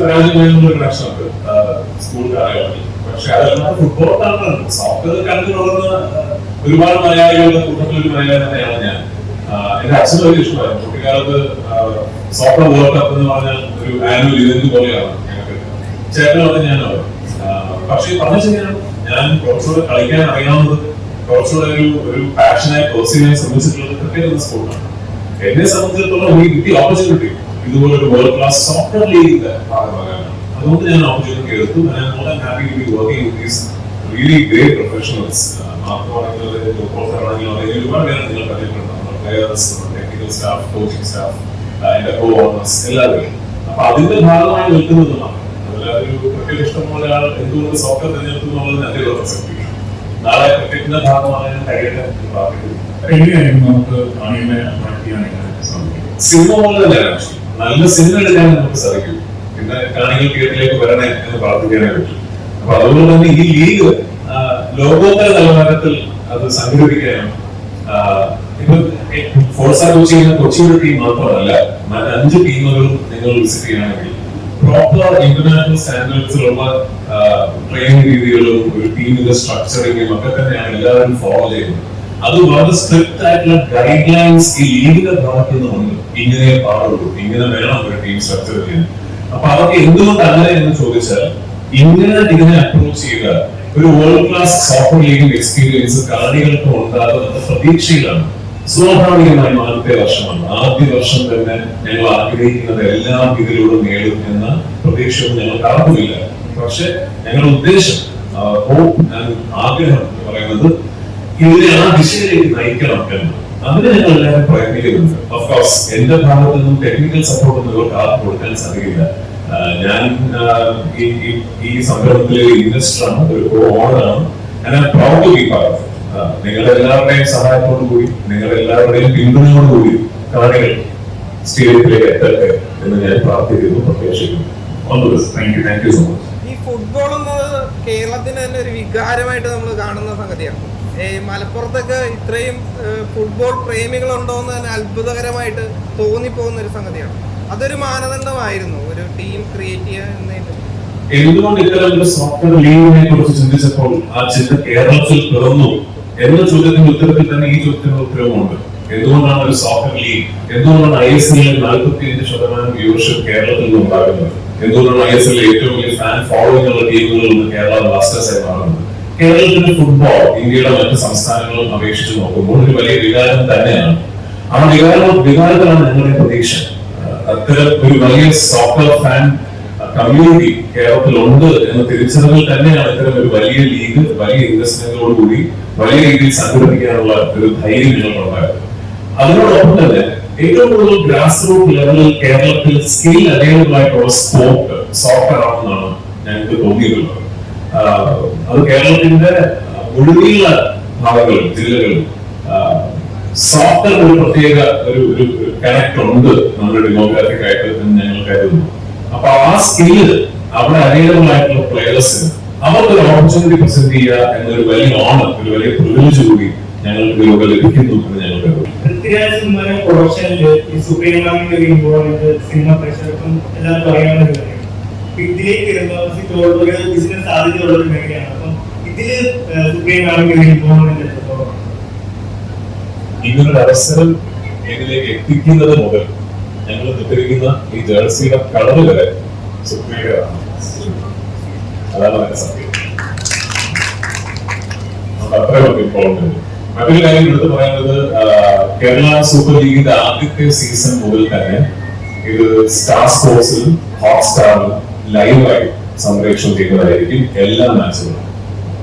Personal ഉണ്ട്. കാലഘട്ടത്തിൽ. പക്ഷെ അതല്ലാതെ ഒരുപാട് മലയാളികളുടെ കൂട്ടത്തിൽ ഒരു മലയാളി ഞാൻ. എന്റെ അച്ഛനും വലിയ ഇഷ്ടമായിരുന്നു. കുട്ടിക്കാലത്ത് സോക്കർ വേൾഡ് കപ്പ് എന്ന് ഒരു ആനുവൽ ഇവന്റ് പോലെയാണ് ഞങ്ങൾക്ക് ചേട്ടൻ അത് ഞാനാണ് പക്ഷേ പറഞ്ഞു ശരിയാണ്. ഞാൻ കുറച്ചുകൂടെ കളിക്കാൻ അറിയാവുന്നത് കുറച്ചുകൂടെ ഒരു ഒരു പാഷനായി ചെയ്യാൻ ശ്രമിച്ചിട്ടുള്ളത് ക്രിക്കറ്റ് എന്ന സ്പോർട്ടാണ് എന്നെ സംബന്ധിച്ചിടത്തോളം എനിക്ക് കിട്ടിയ ഓപ്പർച്യൂണിറ്റി ഇതുപോലെ ഒരു വേൾഡ് ക്ലാസ് സോഫ്റ്റ്വെയർ ലീഗിന്റെ ഭാഗമാകാനാണ്. അതുകൊണ്ട് ഞാൻ ഓപ്പർച്യൂണിറ്റി എടുത്തു. ഞാൻ more than happy to be working with these really great professionals staff എല്ലാവരും. അപ്പൊ അതിന്റെ ഭാഗമായി നിൽക്കുന്നതുമാണ് അതിലൊരു ക്രിക്കറ്റ് ഇഷ്ടമുള്ള ആൾ എന്തുകൊണ്ട് സോക്കർ തിരഞ്ഞെടുത്തു എന്നുള്ളത് എന്റെ ഒരു നാളെ ക്രിക്കറ്റിന്റെ കഴിയട്ടെ പ്രാർത്ഥിക്കുന്നു എങ്ങനെയായിരുന്നു നമുക്ക് അട്രാക്ട് സാധിക്കും? സിനിമ പോലെ തന്നെയാണ് നല്ല സിനിമ എടുക്കാൻ നമുക്ക് സാധിക്കും. പിന്നെ കാണികൾ തിയേറ്ററിലേക്ക് വരണേ എന്ന് പ്രാർത്ഥിക്കാനേ പറ്റും. അപ്പൊ അതുകൊണ്ട് തന്നെ ഈ ലീഗ് ലോകോത്തര നിലവാരത്തിൽ അത് സംഘടിപ്പിക്കാനും ഇപ്പൊ കൊച്ചിയുടെ ടീം മാത്രമല്ല മറ്റഞ്ച് ടീമുകളും നിങ്ങൾ വിസിറ്റ് ചെയ്യുകയാണെങ്കിൽ പ്രോപ്പർ ഇന്റർനാഷണൽ സ്റ്റാൻഡേർഡ്സിലുള്ള ട്രെയിനിങ് രീതികളും ഒരു ടീമിന്റെ സ്ട്രക്ചറിങ്ങും ഒക്കെ തന്നെയാണ് എല്ലാവരും ഫോളോ ചെയ്യുന്നത്. അത് വളരെ സ്ട്രിക്റ്റ് ആയിട്ടുള്ള ഗൈഡ് ലൈൻസ് ഈ ലീഗിന്റെ ഭാഗത്തു നിന്നുണ്ട് ഇങ്ങനെ പാടുള്ളൂ. ഇങ്ങനെ വേണം ഒരു ടീം സ്ട്രക്ചർ ചെയ്യാൻ. അപ്പൊ അതൊക്കെ എന്തുകൊണ്ട് അങ്ങനെ എന്ന് ചോദിച്ചാൽ ഇങ്ങനെ ഇതിനെ അപ്രോച്ച് ചെയ്ത ഒരു വേൾഡ് ക്ലാസ് സോഫ്റ്റ്വെയർ ലീഗിന്റെ എക്സ്പീരിയൻസ് കളികൾക്ക് ഉണ്ടാകുമെന്ന പ്രതീക്ഷയിലാണ്. സ്വാഭാവികമായി ആദ്യത്തെ വർഷമാണ്. ആദ്യ വർഷം തന്നെ ഞങ്ങൾ ആഗ്രഹിക്കുന്നത് എല്ലാം ഇതിലൂടെ നേടും എന്ന പ്രതീക്ഷയൊന്നും ഞങ്ങൾക്ക് ആർക്കുമില്ല പക്ഷെ ഞങ്ങളുടെ ഉദ്ദേശം ഹോപ്പ് ആഗ്രഹം എന്ന് പറയുന്നത് ഇതിനെ ആ ദിശയിലേക്ക് നയിക്കണം എന്ന്. അതിന് ഞങ്ങൾ എല്ലാവരും പ്രയത്നിക്കുന്നുണ്ട്. ഓഫ് കോഴ്സ് എന്റെ ഭാഗത്ത് നിന്നും ടെക്നിക്കൽ സപ്പോർട്ട് നിങ്ങൾക്ക് ആർക്കും കൊടുക്കാൻ സാധിക്കില്ല. ഞാൻ ഈ സംരംഭത്തിലെ ഇൻവെസ്റ്ററാണ് ഒരു ഓണറാണ് ഞാൻ പ്രൗഡ് ടു ബി പാർട്ട് നിങ്ങളുടെ എല്ലാവരുടെയും സഹായത്തോടു കൂടി നിങ്ങൾ എല്ലാവരുടെയും പിന്തുണയോടു കൂടി കാണികൾ സ്റ്റേഡിയത്തിലേക്ക് എത്തട്ടെ എന്ന് ഞാൻ പ്രാർത്ഥിക്കുന്നു പ്രത്യാശിക്കുന്നു. Thank you thank you so much ഈ ഫുട്ബോൾ എന്നത് കേരളത്തിന് തന്നെ ഒരു വികാരമായിട്ട് നമ്മൾ കാണുന്ന സംഗതിയാണ്. മലപ്പുറത്തൊക്കെ ഇത്രയും ഫുട്ബോൾ പ്രേമികളുണ്ടോ എന്ന് തന്നെ അത്ഭുതകരമായിട്ട് തോന്നിപ്പോകുന്ന ഒരു സംഗതിയാണ്. അതൊരു മാനദണ്ഡമായിരുന്നു ഒരു ടീം ക്രിയേറ്റ് ചെയ്യുക എന്നതിന് എന്തുകൊണ്ട് ഇത്തരം ഒരു സോക്കർ ലീഗിനെ കുറിച്ച് ചിന്തിച്ചപ്പോൾ ആ ചിന്ത കേരളത്തിൽ പിറന്നു? എന്ന ചോദ്യത്തിന്റെ ഉത്തരത്തിൽ തന്നെ ഈ ചോദ്യത്തിന് ഉപയോഗമുണ്ട് എന്തുകൊണ്ടാണ് ഒരു സോക്കർ ലീഗ് എന്തുകൊണ്ടാണ് ഐ എസ് എല്ലിൽ നാൽപ്പത്തി അഞ്ച് ശതമാനം വ്യൂവർഷിപ്പ് കേരളത്തിൽ നിന്ന് ഉണ്ടാകുന്നത്? എന്തുകൊണ്ടാണ് ഐ എസ് എല്ലിൽ ഏറ്റവും വലിയ ഫാൻ ഫോളോയിങ് ഉള്ള ടീമുകളിൽ നിന്ന് കേരള ബ്ലാസ്റ്റേഴ്സ് ആയി മാറുന്നത്? കേരളത്തിന്റെ ഫുട്ബോൾ ഇന്ത്യയുടെ മറ്റ് സംസ്ഥാനങ്ങളും അപേക്ഷിച്ച് നോക്കുമ്പോൾ ഒരു വലിയ വികാരം തന്നെയാണ്. ആ വികാരം വികാരത്തിലാണ് ഞങ്ങളുടെ പ്രതീക്ഷ. അത്തരം ഒരു വലിയ സോക്കർ ഫാൻ കമ്മ്യൂണിറ്റി കേരളത്തിലുണ്ട് എന്ന തിരിച്ചറിവിൽ തന്നെയാണ് ഇത്തരം ഒരു വലിയ ലീഗ് വലിയ ഇൻവെസ്റ്റ്മെന്റുകളോടുകൂടി വലിയ രീതിയിൽ സംഘടിപ്പിക്കാനുള്ള ഒരു ധൈര്യം ഞങ്ങൾക്കുണ്ടായത് അതിനോടൊപ്പം തന്നെ ഏറ്റവും കൂടുതൽ ഗ്രാസ് റൂട്ട് ലെവലിൽ കേരളത്തിൽ സ്കിൽ അവൈലബിൾ ആയിട്ടുള്ള സ്പോർട്ട് സോക്കർ ആണെന്നാണ് ഞങ്ങൾക്ക് തോന്നിയിട്ടുള്ളത്. അത് കേരളത്തിന്റെ മുഴുവനുള്ള ഭാഗങ്ങളിൽ ജില്ലകളിൽ സോഫ്റ്റ്വെയർ ഒരു പ്രത്യേക ഒരു ഒരു കണക്ട് ഉണ്ട് നമ്മുടെ ഡെമോഗ്രാഫിക് ആയിട്ട് ഞങ്ങൾ കരുതുന്നു. അപ്പൊ ആ സ്കില്ല് അവിടെ അവൈലബിൾ ആയിട്ടുള്ള പ്ലേയേഴ്സിന് അവർക്ക് ഒരു ഓപ്പർച്യൂണിറ്റി പ്രസന്റ് ചെയ്യുക എന്നൊരു വലിയ ഓണർ ഒരു വലിയ പ്രിവിലേജ് കൂടി ഞങ്ങൾക്ക് യോഗ ലഭിക്കുന്നു എന്ന് ഞങ്ങൾ ഇതിലേക്ക് ഒരു ബിസിനസ് സാധ്യതയുള്ള ഒരു മേഖലയാണ് അപ്പം ഇതിൽ ഇൻവോൾവ്മെന്റ് അവസരം ഇതിലേക്ക് എത്തിക്കുന്നത് മുതൽ ഞങ്ങൾ നിൽക്കുന്ന ഈ ജേഴ്സിയുടെ കളർ വരെ സുപ്രീയറാണ് അതാണ് അതിന്റെ സത്യം. അതുകൊണ്ട് അത്രയും ഇമ്പോർട്ടന്റ് മറ്റൊരു കാര്യം എടുത്ത് പറയുന്നത് കേരള സൂപ്പർ ലീഗിന്റെ ആദ്യത്തെ സീസൺ മുതൽ തന്നെ ഇത് സ്റ്റാർ സ്പോർട്സിൽ ഹോട്ട് സ്റ്റാറിലും ലൈവായി സംപ്രേഷണം ചെയ്യുന്നതായിരിക്കും എല്ലാ മാച്ചുകളും